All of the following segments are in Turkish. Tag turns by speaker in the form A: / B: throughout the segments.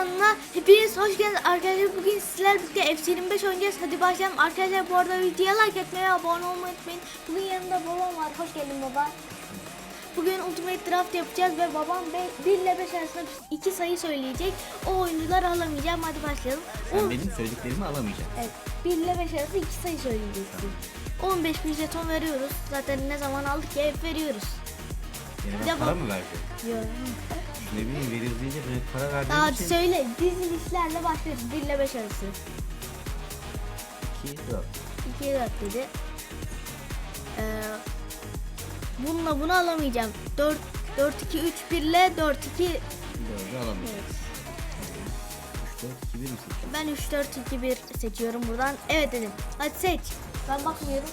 A: kanalına hepiniz hoş geldiniz arkadaşlar. Bugün sizler birlikte FC25 oynayacağız. Hadi başlayalım. Arkadaşlar bu arada videoya like etmeyi abone olmayı unutmayın. Bugün yanımda babam var. Hoş geldin baba. Bugün Ultimate Draft yapacağız ve babam 1 ile 5 arasında 2 sayı söyleyecek. O oyuncuları alamayacağım. Hadi başlayalım.
B: Sen benim söylediklerimi alamayacaksın.
A: Evet. 1 ile 5 arası 2 sayı söyleyeceksin. 15 bin jeton veriyoruz. Zaten ne zaman aldık ya hep veriyoruz.
B: Yani
A: Bir de
B: para mı verdim?
A: Yok.
B: Ne bileyim veriyoruz deyince böyle para verdiğim
A: Daha
B: için.
A: söyle dizilişlerle başlıyoruz 1 ile 5 arası.
B: 2, 4.
A: 2 4 dedi. Ee, bununla bunu alamayacağım. 4 4 2 3 1 ile 4 2
B: 4'ü alamayacağım.
A: evet.
B: 3, 4, 2, 1 mi seçiyorsun?
A: Ben 3 4 2 1 seçiyorum buradan. Evet dedim. Hadi seç. Ben bakmıyorum.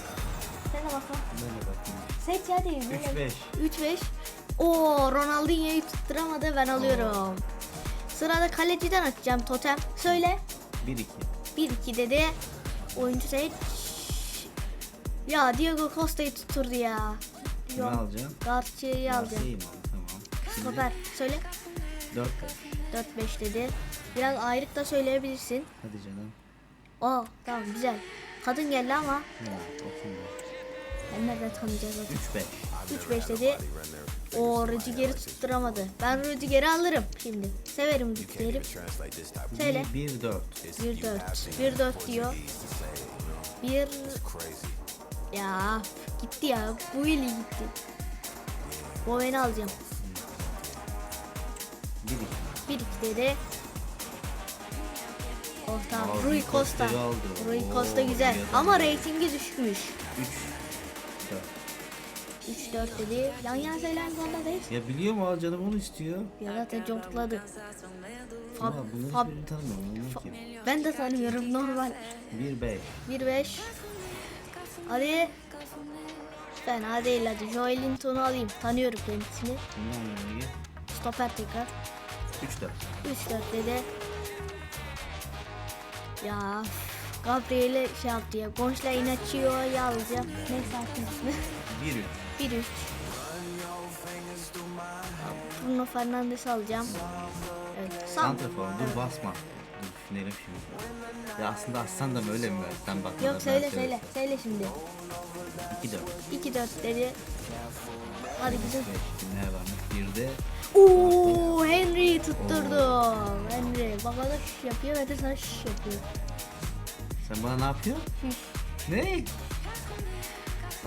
A: Sen de bakma.
B: Ben de bakayım.
A: Seç hadi.
B: 3, 5.
A: 3 5. Oo Ronaldinho'yu tutturamadı. Ben alıyorum. Sırada kaleciden açacağım totem. Söyle.
B: 1, 2.
A: 1 2 dedi. Oyuncu seç. Ya Diego Costa'yı tutturdu ya.
B: Kimi
A: Yok.
B: alacağım?
A: Garcia'yı alacağım.
B: Mı al? Tamam. Şimdi
A: Stoper. Söyle.
B: 4
A: 4 5 dedi. Biraz ayrık da söyleyebilirsin.
B: Hadi canım.
A: Aa tamam güzel. Kadın geldi ama
B: Ha, bakayım ben.
A: ben nereden tanıyacağız zaten.
B: 3, 5.
A: 3 5 dedi. O Rüdiger'i tutturamadı. Ben Rüdiger'i alırım şimdi. Severim Rüdiger'i. Söyle.
B: 1, 4.
A: 1 4. 1 4 diyor. 1 Ya gitti ya. Bu ili gitti. Boven'i alacağım.
B: 1, 2.
A: 1 2 dedi.
B: Aa,
A: Rui Costa. Rui Costa güzel. Ama reytingi düşmüş.
B: 3, 4.
A: 3 4 dedi. Yan yana söylen bana değil.
B: Ya biliyor mu al canım onu istiyor.
A: Ya zaten conkladı. Fab,
B: Ama bunları
A: Fab,
B: hiçbirini tanımıyorum. Onlar kim?
A: ben de tanıyorum normal.
B: 1, 5.
A: 1 5. Hadi. Fena değil hadi. Joelinton'u alayım. Tanıyorum kendisini.
B: Bundan yanına
A: Stoper tekrar.
B: 3, 4.
A: 3 4 dedi. Ya Gabriel'e şey yaptı ya. Gonçla Inaccio'yu alacağım. Neyse artık ismi.
B: 1, 3.
A: 1 3. Bruno Fernandes'i alacağım. Evet.
B: Santrafor dur basma. Dur düşünelim şimdi. Ya aslında aslan da mı öyle mi? Sen bak.
A: Yok söyle söyle. Söyle şimdi.
B: 2 4.
A: 2 4 dedi. Hadi güzel.
B: 5 ne varmış? 1 de
A: Oo Henry tutturdu. Henry bana da şiş yapıyor ve de sana şiş yapıyor.
B: sen bana ne yapıyorsun?
A: Şiş.
B: Ne?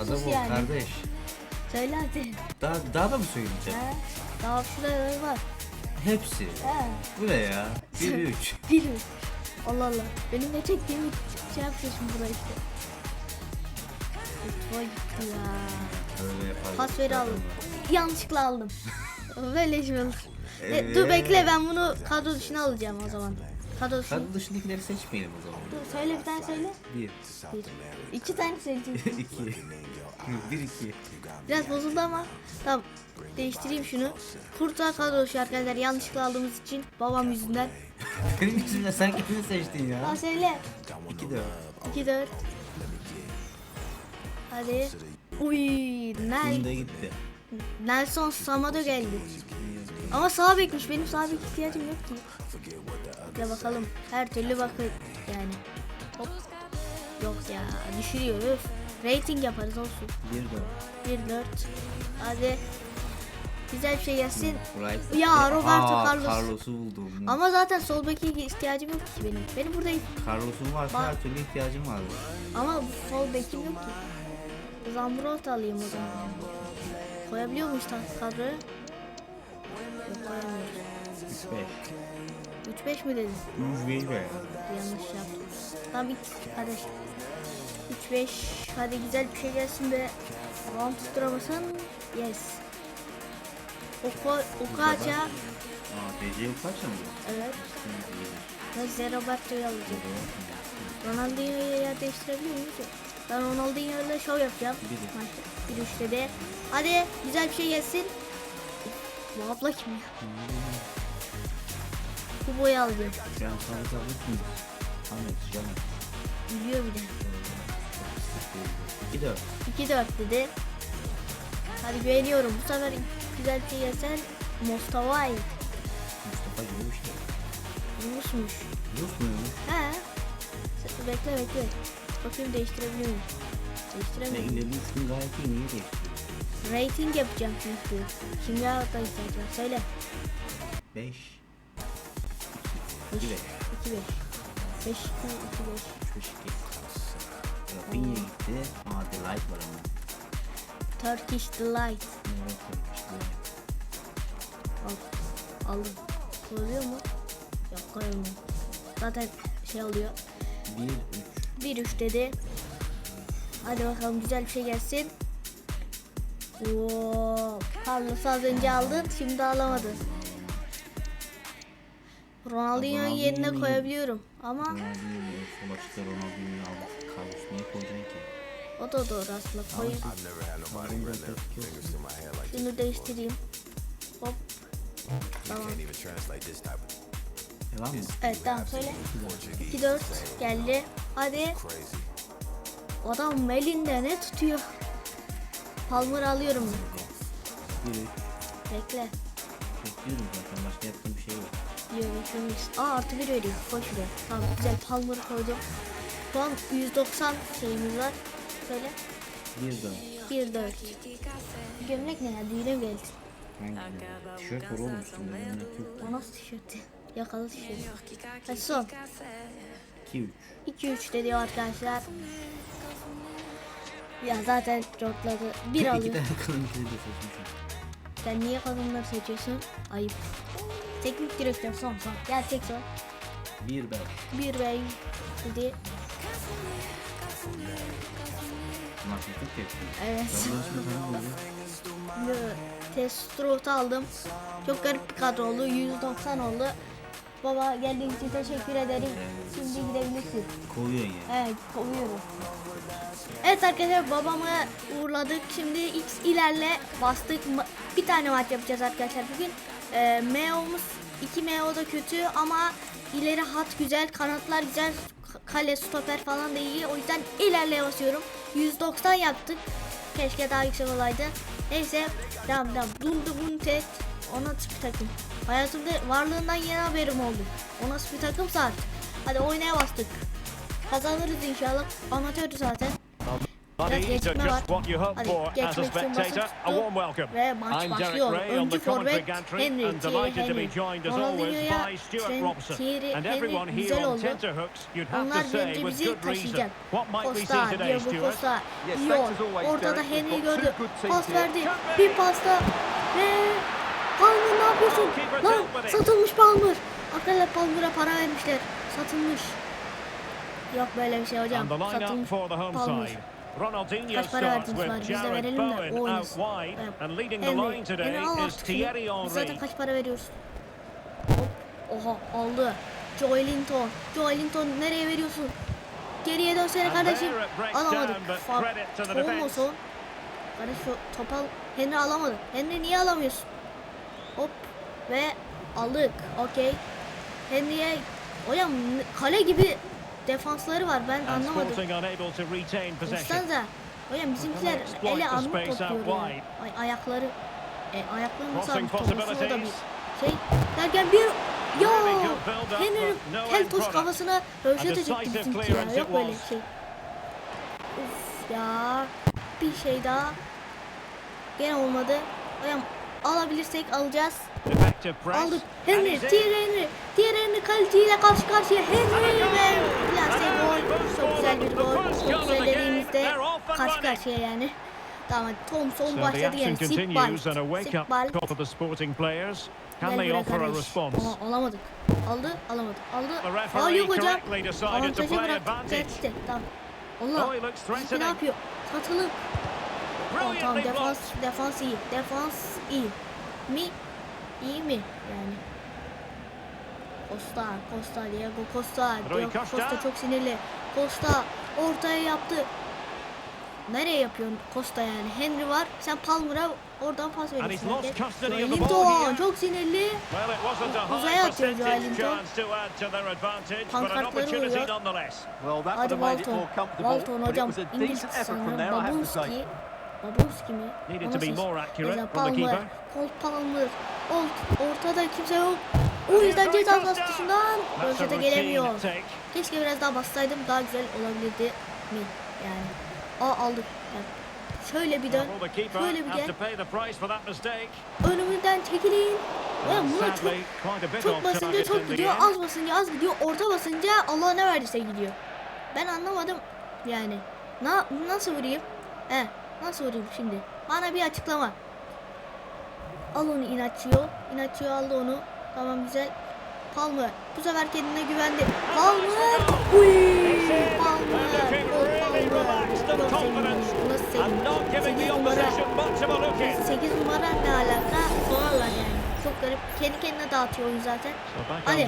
B: Adam ol
A: yani.
B: kardeş.
A: Söyle hadi.
B: Daha, daha da mı söyleyeceğim?
A: He? Daha şurada var.
B: Hepsi.
A: He.
B: Bu ne ya? 1 3.
A: Bir. Allah Allah. Benim de çektiğimi şey yapıyorsun burada işte. Mutfağa gitti ya.
B: Öyle yapar.
A: Pas veri aldım. Yanlışlıkla aldım. Böyle mi olur? E,
B: Evet.
A: dur bekle ben bunu kadro dışına alacağım o zaman. Kadro dışına.
B: Kadro dışındakileri seçmeyelim o zaman.
A: Dur söyle bir tane söyle.
B: 1
A: Bir. İki tane söyleyeceksin.
B: 2 1 2
A: Biraz bozuldu ama. Tamam. Değiştireyim şunu. Kurtar kadro dışı arkadaşlar yanlışlıkla aldığımız için babam yüzünden.
B: Benim yüzümden sen kendini seçtin ya.
A: Aa söyle.
B: 2 4.
A: 2 4. Hadi. Uy, Nel,
B: Bunda gitti.
A: Nelson Samado geldi. Ama sağ bekmiş. Benim sağ bek ihtiyacım yok ki. Ya bakalım. Her türlü bakın yani. Hop. Yok ya düşürüyor. Öf. Rating yaparız olsun.
B: 1 4.
A: 1 4. Hadi. Güzel bir şey gelsin.
B: Right.
A: Ya, Roberto
B: Aa,
A: Carlos.
B: Carlos'u buldum.
A: Ama zaten sol beke ihtiyacım yok ki benim. Benim burada
B: Carlos'un varsa
A: Bak.
B: her türlü ihtiyacım vardı.
A: ama sol bekim yok ki. Zambrot alayım o zaman. Koyabiliyor muyuz kadroya? Yok koyamıyoruz.
B: 3 5.
A: 3 5 mi dedin?
B: 3 5 be.
A: Yanlış yaptım. Tamam bit kardeş. 3 5 hadi güzel bir şey gelsin be. Round tutturamasın. Yes. Oko, Okaca.
B: Aa DC kaç mı?
A: Evet. Ben size Roberto'yu alacağım. Ronaldinho'yu yer değiştirebiliyor muyuz? Ben Ronaldinho ile şov yapacağım.
B: Bir.
A: Üçte de. Hadi güzel bir şey gelsin. Bu abla kim ya? Bu boyu alacağım.
B: An sana tablet mi? Ahmet canım.
A: Biliyor bir de.
B: 2 4.
A: 2-4 dedi. Hadi güveniyorum. Bu sefer güzel bir şey gelsen.
B: Mustafa gibi bir şey.
A: Rusmuş.
B: Rus muymuş?
A: He. S- Bekle bekle. Bakayım değiştirebiliyor muyum?
B: Ne
A: Değiştiremiyorum.
B: ilerleyin ismi gayet iyi niye değil?
A: Rating yapacağım çünkü. Kimya ihtiyaç var. Söyle.
B: 5
A: 5,
B: 2
A: 2,
B: 5
A: 5. 5, 2, 2, 5.
B: 3 2 Rafinha gitti. Aa Delight var ama.
A: Turkish Delight.
B: Var Turkish Delight?
A: Al. Aldım. Koyuyor mu? Yok koyamıyorum. Zaten şey oluyor.
B: 1 3
A: 1 3 dedi. Hadi bakalım güzel bir şey gelsin. Wow. Carlos az önce aldın, şimdi alamadın. Ronaldinho'nun yerine
B: Ronaldinho'yu-
A: koyabiliyorum ama
B: Ronaldinho başka Ronaldinho'yu aldı. Carlos niye koyacaksın ki?
A: o da doğru aslında. Koyayım.
B: Yok.
A: Şunu değiştireyim. Hop. Tamam.
B: Devam mı?
A: Evet tamam söyle. 2 4 geldi. Hadi. Adam elinde ne tutuyor? Palmer alıyorum.
B: 1 3
A: Bekle.
B: Bekliyorum zaten başka yaptığım bir şey yok.
A: Beklemiş. Aa artı bir veriyor. Koy şuraya. Tamam güzel Palmer koydum. Şu an 190 şeyimiz var. Söyle.
B: 1 4
A: 1 4. Gömlek ne ya? Düğüne mi geldi?
B: Hangi? Tişört var oğlum üstünde.
A: O nasıl tişört? Yakalı tişört. Hadi son.
B: 2 3
A: 2 3 dedi arkadaşlar. Ya zaten cortladı. Bir
B: İki
A: alıyor.
B: tane kalın bir şey de seçmişim.
A: Sen niye kadınları seçiyorsun? Ayıp. Teknik direktör son son. Gel tek son.
B: 1 5
A: Bir bey dedi.
B: Bunlar çok tepki.
A: Evet. Testrot aldım. Çok garip bir kadro oldu. 190 oldu. Baba geldiğin için teşekkür ederim. Şimdi gidebilirsin.
B: Kovuyorsun ya.
A: Evet kovuyorum. Evet arkadaşlar babamı uğurladık. Şimdi X ilerle bastık. Bir tane maç yapacağız arkadaşlar bugün. Ee, MEO'muz 2 MEO da kötü ama ileri hat güzel, kanatlar güzel, kale stoper falan da iyi. O yüzden ilerleye basıyorum. 190 yaptık. Keşke daha yüksek olaydı. Neyse devam devam. Dundu Buntet. O nasıl bir takım? Hayatımda varlığından yeni haberim oldu. O nasıl bir takımsa. Hadi oynaya bastık. Kazanırız inşallah. Amatör zaten. Biraz gecikme var.
C: just what you hope
A: Hadi
C: for as a
A: geçmek için basıp
C: spectator. A warm welcome.
A: Ve maç
C: I'm Derek
A: başlıyor.
C: Ray on
A: Öncü
C: the commentary
A: forvet
C: gantry
A: Henry,
C: and
A: Thierry
C: delighted to be
A: Henry.
C: joined as always
A: Ronaldinho'ya
C: by Stuart
A: Trent,
C: Robson.
A: Thierry
C: And
A: Henry
C: everyone here
A: güzel
C: on
A: oldu.
C: tenterhooks, you'd have
A: Onlar
C: to say
A: bence
C: with
A: bizi
C: good reason.
A: taşıyacak.
C: What might we see
A: Costa,
C: today,
A: Diego
C: Stuart?
A: Costa,
D: Yes,
A: iyi
D: thanks
A: ol.
D: as always,
A: Ortada
D: Derek.
A: Henry
D: We've got
A: gördü.
D: two good teams
A: Pas verdi. Bir pasta ve Palmer ne yapıyorsun? Lan satılmış Palmer. Arkadaşlar Palmer'a para vermişler. Satılmış. Yok böyle bir şey hocam.
C: And the lineup
A: Satılmış
C: for the home
A: Palmer.
C: Ronaldinho
A: Kaç para
C: starts
A: verdiniz var?
C: with
A: Biz de
C: Jared
A: verelim de
C: Bowen
A: o
C: out
A: oynasın.
C: wide. And leading the
A: Henry,
C: line today
A: Henry al
C: is
A: artık şunu.
C: Thierry
A: Biz zaten
C: Henry.
A: kaç para veriyoruz? Hop. Oha aldı. Joelinton. Joelinton nereye veriyorsun? Geriye dönsene kardeşim. Alamadık.
C: down, but
A: Fa-
C: credit to the
A: Tohum
C: defence.
A: olsun. Kardeş şu topal Henry alamadı. Henry niye alamıyorsun? Hop ve aldık. Okey. Henry'e hocam kale gibi defansları var. Ben anlamadım. Konstanza. Hocam bizimkiler ele armut topluyor ya.
C: wide.
A: Ay, ayakları e, ayakları nasıl armut topluyorsun o da bir şey. Derken bir
C: build-up,
A: Henry Keltoş kafasına
C: A
A: çekti bizimki ya. Yok böyle bir şey. Uf ya. Bir şey daha. Gene olmadı. Hocam alabilirsek alacağız. Aldık. Henry. Thierry Henry. Thierry Henry kaleciyle karşı karşıya. Henry ve plase gol. Çok güzel bir gol. Çok güzel dediğimizde karşı karşıya yani. Tamam Thompson başladı yani.
C: Sporting players. Can they offer a
A: kardeş.
C: response?
A: Ama alamadık. Aldı, alamadı. Aldı. Faul yok hocam. Avantajı bıraktı. Gitti. Tamam. Allah. Ne yapıyor? Satılık. Tamam, tamam defans, defans iyi. Defans iyi. Mi? İyi mi? Yani. Costa, Costa, Diego Costa. Diego
C: Costa.
A: Çok sinirli. Costa ortaya yaptı. Nereye yapıyorsun Costa yani? Henry var. Sen Palmer'a oradan pas
C: ball
A: Joelinton çok sinirli. Uzaya atıyor Joelinton. Pankartları vuruyor. Hadi Walton. Walton hocam. İngiliz sanırım.
D: there, I have to say.
A: Babunski. Babunski mi?
C: Needed
A: O
C: to be
A: nasıl?
C: more accurate
A: Neyse,
C: from the
A: Palmer. Cole Palmer. Ort, ortada kimse yok. O yüzden ceza sahası dışından gelemiyor. Keşke biraz daha bassaydım daha güzel olabilirdi mi? Yani. Aa aldık. Yani şöyle bir dön. Şöyle bir gel. Önümüzden çekilin. Ya buna çok çok basınca çok gidiyor, az basınca az gidiyor, orta basınca Allah ne verdiyse gidiyor. Ben anlamadım yani. Na, nasıl vurayım? He, nasıl vurayım şimdi? Bana bir açıklama. Al onu inatçıyor. İnatçıyor aldı onu. Tamam güzel. Palmer bu sefer kendine güvendi. Palmer! Uy! Palmer! O Palmer! Nasıl
C: And not
A: sevindim?
C: giving
A: 8
C: the
A: numara.
C: opposition much of a look in.
A: 8 numara ne alaka? Sorarlar yani. Çok garip. Kendi kendine dağıtıyor oyun zaten. Hadi. Hadi.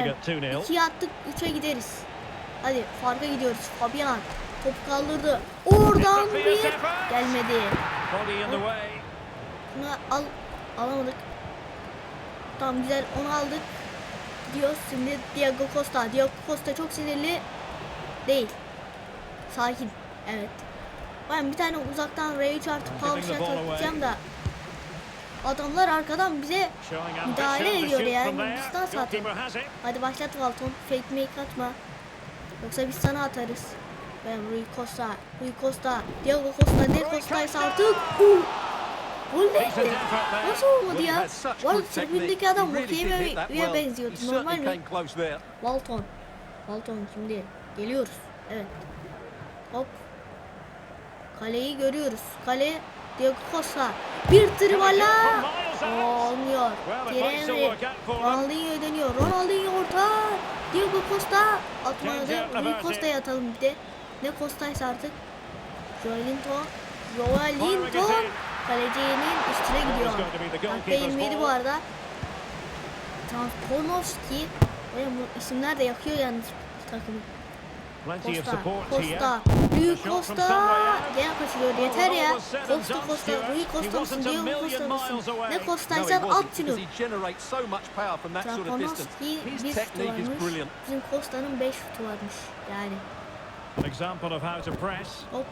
C: at 2-0.
A: 2'ye attık, 3'e gideriz. Hadi farka gidiyoruz. Fabian top kaldırdı. Oradan bir gelmedi. Bunu al alamadık. Tamam güzel onu aldık. Diyoruz şimdi Diego Costa. Diego Costa çok sinirli. Değil. Sakin. Evet. Ben bir tane uzaktan çarpıp
C: Giving
A: power atacağım da adamlar arkadan bize Müdahale ediyor yani,
C: has it.
A: Hadi başlat Walton. Fake make atma. Yoksa biz sana atarız. Ben Rui Costa. Rui Costa. Diego Costa. Ne Costa'ysa artık. Uh. Gol
C: there.
A: Nasıl olmadı ya? Bu arada tribündeki adam
D: well.
A: benziyordu. Normal mi? Walton. Walton şimdi. Geliyoruz. Evet. Hop. Kaleyi görüyoruz. Kale Diego Costa. Bir trivalla. Olmuyor. Henry. Ronaldinho dönüyor. Ronaldinho orta. Diego Costa. Atmadı. Rui Costa'ya atalım bir de. Ne Costa'ysa artık. Joelinton. Joelinton. Kalecinin üstüne gidiyor. Bak değmedi bu arada. Hocam bu isimler de yakıyor yalnız takımı. Costa, Costa. Rui Costa. Gene kaçırıyor yeter ya. Costa Costa. Rui Costa mısın, Diego Costa mısın? Ne Costa'ysan at şunu. Trapanovski bir
D: is
A: varmış. Bizim Costa'nın 5 şutu varmış. Yani
C: An example of how to press.
A: hop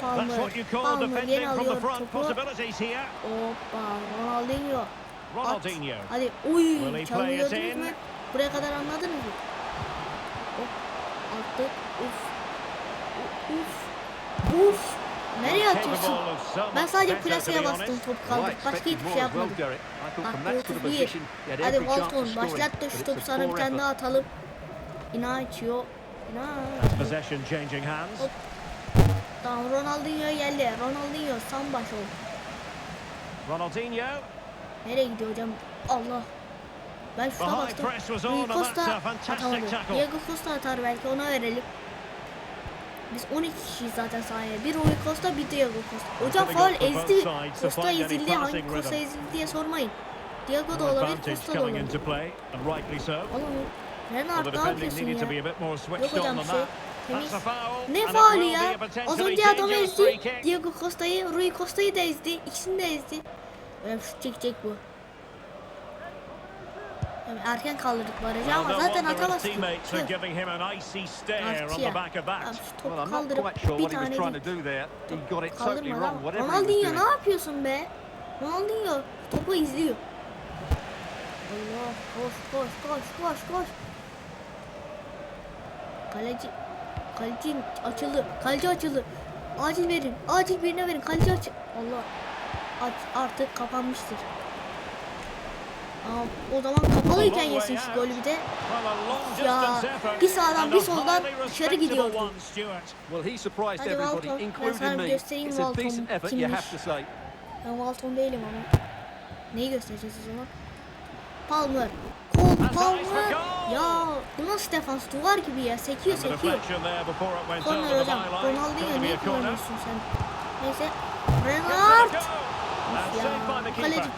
C: That's what you call
A: Palmer
C: defending
A: yeni
C: from the front.
A: topu.
C: Possibilities here.
A: Hoppa Ronaldinho. At.
C: Ronaldinho.
A: Hadi
C: Will
A: uy
C: he
A: çalımı
C: play it
A: gördünüz
C: in?
A: mü? Buraya kadar anladınız mı? Hop attık. Uf. Uf. Uf. Nereye atıyorsun? Ben sadece plaseye bastım top kaldı. Başka hiçbir şey yapmadım.
D: Of
A: 31.
D: position, he had
A: Hadi Walton başlat da şu topu sana bir tane daha atalım. İna açıyor.
C: Possession changing hands.
A: Hop. Tamam Ronaldinho geldi. Ronaldinho sam baş ol.
C: Ronaldinho.
A: Nereye gidiyor hocam? Allah. Ben şuna
C: and that's
A: Costa atamadı. Diego Costa atar belki ona verelim. Biz 12 kişiyiz zaten sahaya. Bir Rui Costa bir Diego Costa. Hocam faul ezdi. Costa ezildi. Hangi Costa ezildi diye sormayın. Diego da olabilir, Costa da olabilir. Oğlum Renard ne yapıyorsun ya?
C: a bit more
A: Yok
C: switched
A: hocam şey. Temiz. Ne faali ya? Az önce adam
C: dangerous free
A: ezdi. Diego Costa'yı, Rui Costa'yı da ezdi. İkisini de ezdi. Şut çekecek bu. Yani erken kaldırdık barajı ama zaten
C: wonder his
A: atamaz ki.
C: teammates are
A: Tüh.
C: giving him an icy stare on
A: Artı
C: the
A: ya.
C: back of
A: Abi
C: that.
A: şu
D: Well,
A: topu
D: I'm not
A: kaldırıp bir tane
D: trying to
A: değil.
D: do there. He got it totally
A: Kaldırma
D: wrong,
A: lan. Ronaldinho ne yapıyorsun be? Ronaldinho topu izliyor. Allah koş koş koş koş koş. Kaleci kaleci açıldı. Kaleci açıldı. Acil verin. Acil birine verin. Kaleci aç. Allah. Aç artık kapanmıştır. Aa, o zaman kapalıyken yesin şu golü bir de. Ya, bir sağdan, bir soldan dışarı
D: surprised
A: Hadi Walton, ben sana bir göstereyim Walton kimmiş. Ben Walton değilim ama. Neyi göstereceğiz o zaman? Palmer.
C: For goal.
A: Ya bu nasıl defans duvar gibi ya. Sekiyor sekiyor.
C: the
A: hocam.
C: a corner.
A: kullanıyorsun sen? Neyse. Renard. Ya kaleci.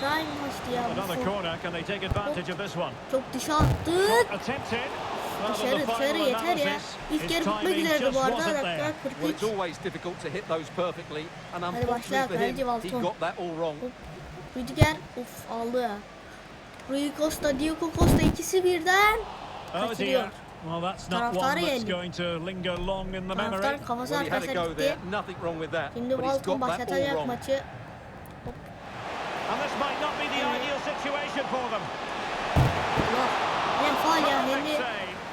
A: Prime maçtı ya.
C: of one?
A: Çok dışa attık. Dışarı dışarı yeter ya. İlk yarı üzereydi
C: just
A: bu arada. Dakika
C: there.
D: Well, it's
A: 43.
D: always difficult to hit those perfectly, and
A: başla, kaleci
D: wrong.
A: Rüdiger. Uf aldı. Rui Costa, Diego Costa ikisi birden
C: oh,
A: kaçırıyor.
C: Well, that's not one that's going to linger long in the memory.
A: Taraftar kafası
D: arkasına
A: gitti. Şimdi Walton başlatacak maçı. Hop.
C: And this might not be the ideal situation for them.
A: Hem faal ya hem de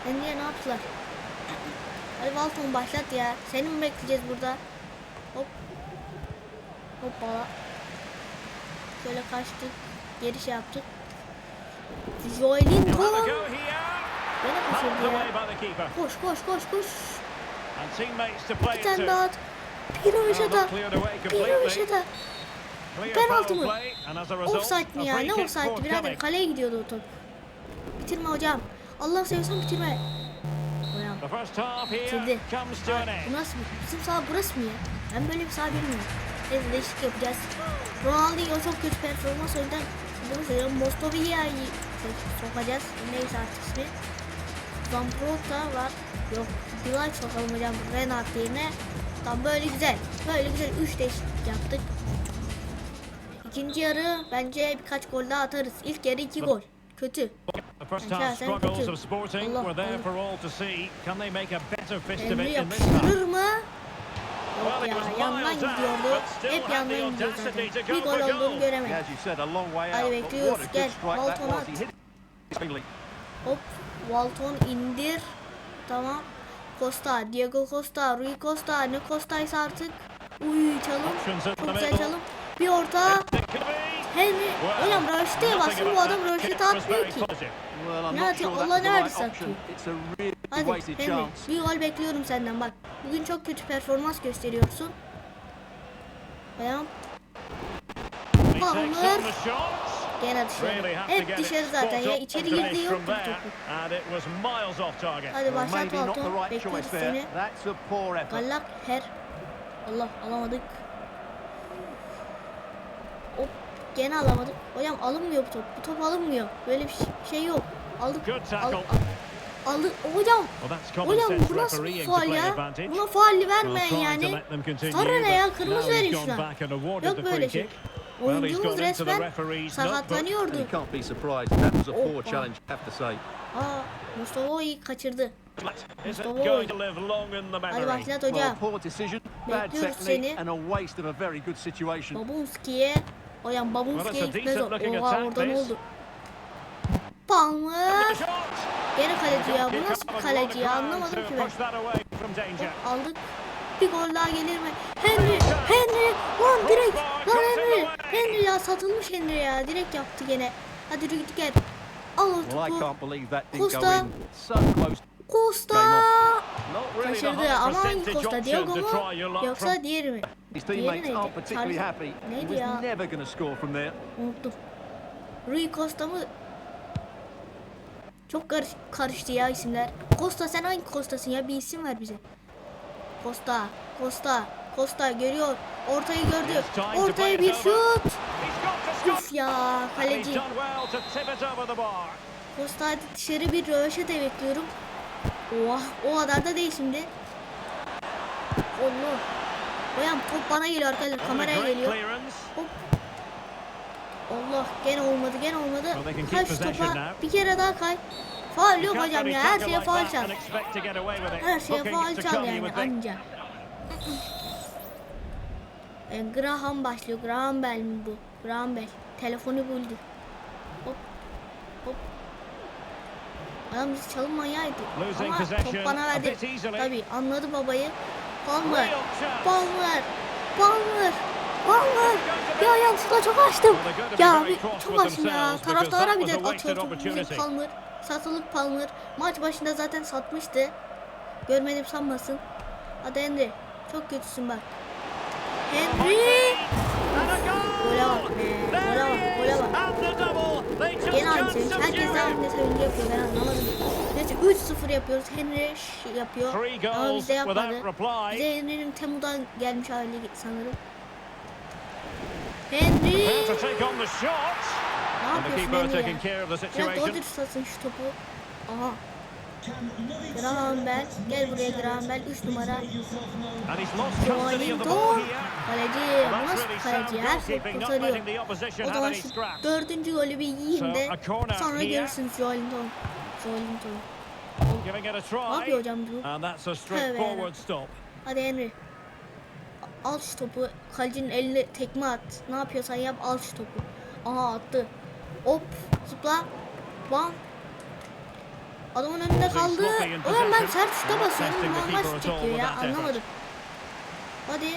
A: hem de ne yaptılar? Hadi Walton başlat ya. Seni mi bekleyeceğiz burada? Hop. Hoppala. Şöyle kaçtık. Geri şey yaptık. Joelinton.
C: He'll have a go here.
A: Beni
C: Knocked
A: kaçırdı
C: away
A: ya. Koş koş koş koş. Bir tane daha at. Bir röveşata. Bir röveşata. Penaltı mı? Offside mi ya? Ne
C: kick
A: offside'di birader? Kaleye gidiyordu o top. Bitirme hocam. Allah seversen bitirme. Hocam. Bitirdi. Bu nasıl? Bizim saha burası mı ya? Ben böyle bir saha bilmiyorum. Neyse değişiklik yapacağız. Ronaldinho çok kötü performans o yüzden bunu söylüyorum. Mostovia'yı sokacağız. Neyse artık ismi. Van Prota var. Yok. Bilal sokalım hocam Renard yerine. Tam böyle güzel. Böyle güzel 3 değişiklik yaptık. İkinci yarı bence birkaç gol daha atarız. İlk yarı 2 gol. Kötü.
C: The first
A: Bence
C: half
A: sen
C: struggles
A: kötü.
C: of Sporting
A: Allah,
C: were there
A: Allah.
C: for all to see. Can they make a better fist of
A: Emre
C: it in this half?
A: yapıştırır mı? Yok ya yandan gidiyordu. Hep yandan gidiyor zaten. Bir
C: go
A: gol olduğunu göremedim.
D: As you said, a long way
A: Hadi bekliyoruz. Gel, Walton at. Hop Walton indir. Tamam. Costa, Diego Costa, Rui Costa, ne Costa'ysa artık. Uy çalım. Çok güzel çalım. Bir orta. Henry.
C: Well,
A: Hocam
C: nothing
A: baksın bu adam
C: was
A: atmıyor ki.
C: positive.
D: Well, I'm
A: Ne atıyor?
D: sure
A: Allah
D: that was
A: ne
D: the
A: verdiyse
D: right option.
A: atıyor. Hadi Henry. Bir gol bekliyorum senden bak. Bugün çok kötü performans gösteriyorsun.
C: On
A: Palmer. Gene dışarı. Hep dışarı zaten ya. İçeri girdi yok bu topu. Hadi
D: Well,
A: başlat Walton. Bekliyoruz seni. Gallak her. Allah alamadık. Hop gene alamadık. Hocam alınmıyor bu top. Bu top alınmıyor. Böyle bir şey- şey yok. Aldık. Al, al, aldık. Hocam. Hocam bu nasıl bir faal ya? Buna
C: Well,
A: vermeyin yani. Sana ne ya? Kırmızı verin şuna. Yok böyle şey. Oyuncumuz resmen sakatlanıyordu.
D: To say.
A: Aa Mustafa Oyi kaçırdı. Mustafa
C: going to
A: Oy.
C: live long in the
A: Hadi
D: decision, bad
A: Bekliyoruz
D: technique,
A: seni.
D: and a waste of a very good situation.
A: Babunski'ye. Hocam
C: a
A: gitmez o. Oha orada ne
C: this.
A: oldu? Palmer. Gene kaleci ya. Bu nasıl bir kaleci ya? Anlamadım ki ben.
C: danger.
A: Aldık. Bir gol daha gelir mi? Henry! Henry! Lan direkt! Lan Henry! Henry ya satılmış Henry ya. Direkt yaptı gene. Hadi Rüdiger. Al o topu. Costa. Costa! Kaçırdı ama hangi Costa? Diego mu? Yoksa diğeri mi?
D: His teammates
A: neydi?
D: aren't particularly
A: Charles-
D: happy. He
A: Neydi
D: was
A: ya?
D: never going to score from there.
A: Unuttum. Rui Costa mı? Çok karış karıştı ya isimler. Costa sen hangi Costa'sın ya? Bir isim ver bize. Costa, Costa, Costa görüyor. Ortayı gördü. Ortaya bir şut.
C: He's got to
A: Uf ya
C: And he's
A: kaleci.
C: done well to tip it over the bar.
A: Costa hadi dışarı bir röveşete bekliyorum. Oha o kadar da değil şimdi. Allah. Hocam top bana geliyor arkadaşlar. Kameraya geliyor. Hop. Allah gene olmadı gene olmadı. Kay şu topa bir kere daha kay. Faal yok hocam ya her şeye faal çal. Her şeye faal çal yani anca. E, Graham başlıyor. Graham Bell mi bu? Graham Bell. Telefonu buldu. Hop. Hop. Adam bizi çalım manyağıydı. Ama top bana verdi. Tabii anladı babayı. Palmer. Palmer. Palmer. Palmer. Ya yanlışlıkla çok açtım. Ya
C: cross
A: çok açtım ya. Taraftara bir de
C: wasted
A: atıyor topu bizim. Palmer. Satılık Palmer. Maç başında zaten satmıştı. Görmedim sanmasın. Hadi Henry. Çok kötüsün bak. Henry. Gole bak be. Gole bak. Gole bak. Gene aynı sevinç. Herkes
C: subdue
A: de aynı sevinci yapıyor. Ben anlamadım. Neyse 3-0 yapıyoruz. Henry yapıyor. Ama bizde yapmadı. Bize Henry'nin Temu'dan gelmiş hali sanırım. Henry. Ne yapıyorsun Henry ya? Biraz doğru
C: situation.
A: dürüst atın şu topu. Aha. Graham Bell. Gel buraya Graham Bell. 3 numara.
C: Here.
A: Kaleci. Nasıl kaleci? Her
C: not
A: kurtarıyor. O zaman şu
C: scraps.
A: dördüncü golü bir yiyin de sonra görürsünüz Joelinton. Joelinton.
C: Giving it a
A: Ne
C: try.
A: yapıyor hocam bu?
C: And that's a straightforward stop.
A: Hadi Henry. Al şu topu. Kalecinin eline tekme at. Ne yapıyorsan yap al şu topu. Aha attı. Hop zıpla. Bam. Adamın önünde kaldı. Ulan ben sert şuta basıyorum.
C: at all
A: çekiyor ya. Anlamadım. Hadi.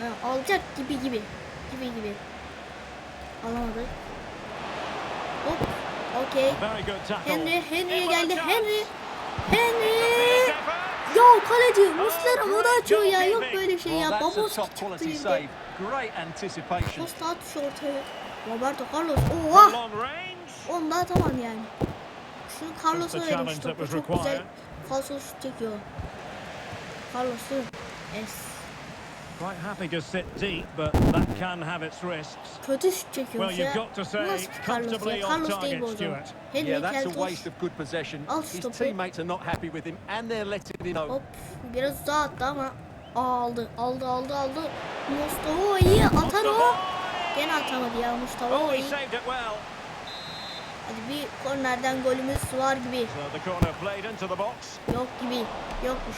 A: Ha, alacak gibi gibi. Gibi gibi. Alamadık. Okey. Henry,
C: Henry
A: geldi. Henry. Henry. Ya kaleci Muslera moda açıyor ya. Yok böyle şey ya. Babos çıktı indi. Costa atış ortaya. Roberto Carlos. Oha. Onda atamam yani. Şunu Carlos'a vermiş topu. Çok güzel falso şut çekiyor. Carlos'un. Es.
C: Quite happy to sit deep, but that can have its risks.
A: Kötü şut çekiyor
C: Well, you've got to say, comfortably on target. Stuart.
A: Henry
D: Yeah, that's a waste of good possession. His teammates are not happy with him and they're letting him know.
A: Hop. Biraz uzağa attı ama aldı. Aldı aldı aldı. Mustafa iyi atar o. Gene atamadı ya Mustafa
C: Oh, he
A: iyi.
C: saved it well.
A: Hadi bir kornerden golümüz var gibi.
C: So the corner played into the box.
A: Yok gibi. Yokmuş.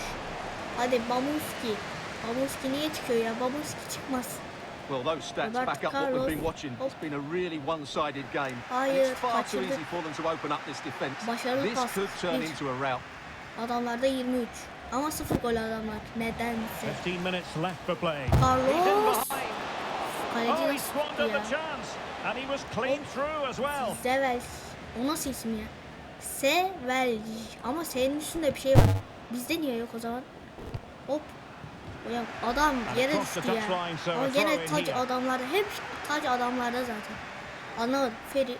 A: Hadi Bamuski. Bamuski niye çıkıyor ya? Bamuski çıkmaz.
D: Well, those stats
A: Roberto
D: back up what we've
A: Carlos.
D: been watching.
A: Hop.
D: It's been a really one-sided game. and
A: Hayır,
D: it's far too
A: kaçırdı.
D: easy for them to open up this defence.
A: Başarılı
D: This
A: pas.
D: could turn
A: Bir.
D: into a rout.
A: Adamlarda 23. Ama sıfır gol adamlar. Nedense.
C: 15 minutes left for play.
A: Carlos. Kaleci
C: Oh, he
A: nasıl tuttu
C: squandered
A: ya?
C: the chance. And he was clean through as well.
A: Zevel. O nasıl isim ya? Sevel. Ama S'nin üstünde bir şey var. Bizde niye yok o zaman? Hop. Adam yere düştü ya. Ama gene taç adamlarda hep taç adamlarda zaten. Anlamadım Feri.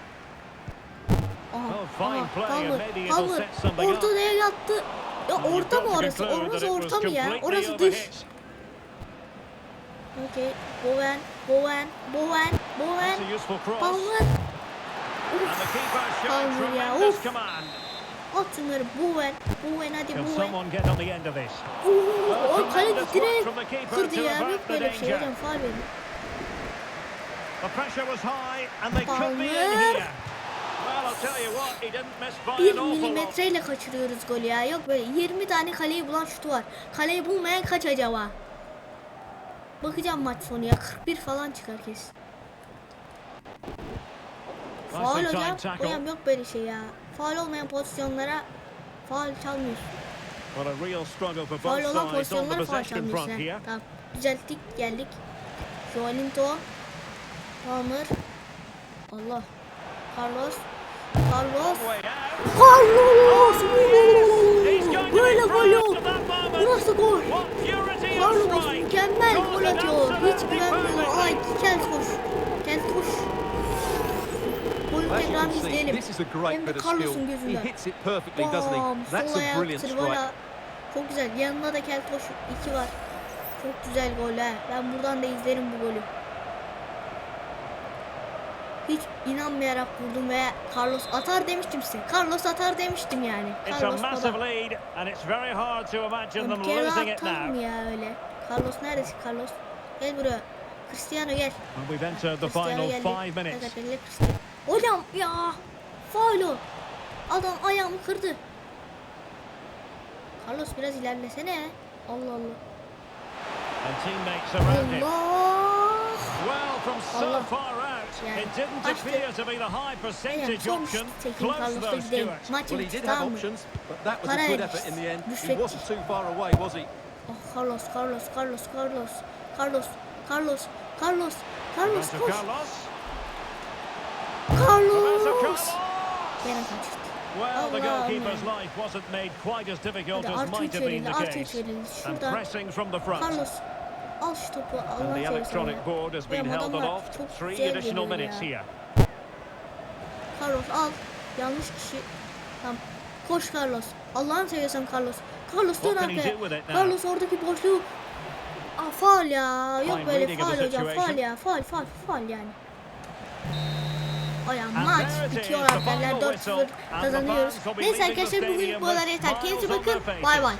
A: Aha, aha Palmer, Palmer ortaya yattı. Ya orta mı orası? Orası orta mı ya? Orası dış. Okay, Bowen, Bowen, Bowen, Bowen, Palmer. Uf, Palmer ya,
C: uf.
A: At şunları Bowen. Bowen hadi Bowen. Oo, o kaleci direkt kırdı
C: şey.
A: ya. Yok böyle bir şey hocam faal verin. Bir milimetreyle kaçırıyoruz golü ya. Yok böyle 20 tane kaleyi bulan şutu var. Kaleyi bulmayan kaç acaba? Bakacağım maç sonu ya. 41 falan çıkar kesin. Faul hocam. Hocam yok böyle şey ya faal olmayan pozisyonlara faal çalmıyorsun.
C: Faal
A: olan pozisyonlara
C: faal
A: çalmıyorsun.
C: He.
A: Tamam. Düzelttik geldik. Joelinton. Palmer. Allah. Carlos. Carlos. Carlos. Böyle gol
C: oldu.
A: Bu nasıl gol? Carlos mükemmel gol atıyor. Hiç güvenmiyorum. Ay Kent koş. Kent koş.
D: Tekrardan
A: izleyelim. Hem de Carlos'un gözünden. Bam! Sol
D: ayaktır
A: valla. Çok güzel. Yanında da Keltoş 2 var. Çok güzel gol he. Ben buradan da izlerim bu golü. Hiç inanmayarak vurdum ve Carlos atar demiştim size. Carlos atar demiştim yani. Carlos atar mı ya öyle? Carlos neredesin Carlos? Gel buraya. Cristiano gel. Cristiano geldi. Cristiano. Hocam ya. Faul. Adam ayağımı kırdı. Carlos biraz ilerlesene. Allah Allah. Allah. Allah. Yani açtı.
C: Yani
A: son
C: çekim
A: Carlos'ta
C: gidelim.
A: Maçı tamam mı? Para
D: vermişiz.
A: Oh Carlos, Carlos, Carlos, Carlos. Carlos, Carlos, Carlos, Carlos, koş.
C: Well, the goalkeeper's life wasn't made quite as difficult as might have been the case. And pressing from the front.
A: al
C: The electronic board has been held aloft. Three additional minutes here.
A: Carlos al. Yanlış kişi. Tamam. Koş Carlos. Allah'ını seviyorsan Carlos. Carlos dön arkaya. Carlos oradaki boşluğu. Aa, faal ya. Yok böyle
C: faal
A: hocam. Faal ya. Faal faal faal yani
C: olan
A: maç bitiyor arkadaşlar 4-0 kazanıyoruz. Neyse arkadaşlar bugün bu kadar yeter. Kendinize bakın. Bay bay.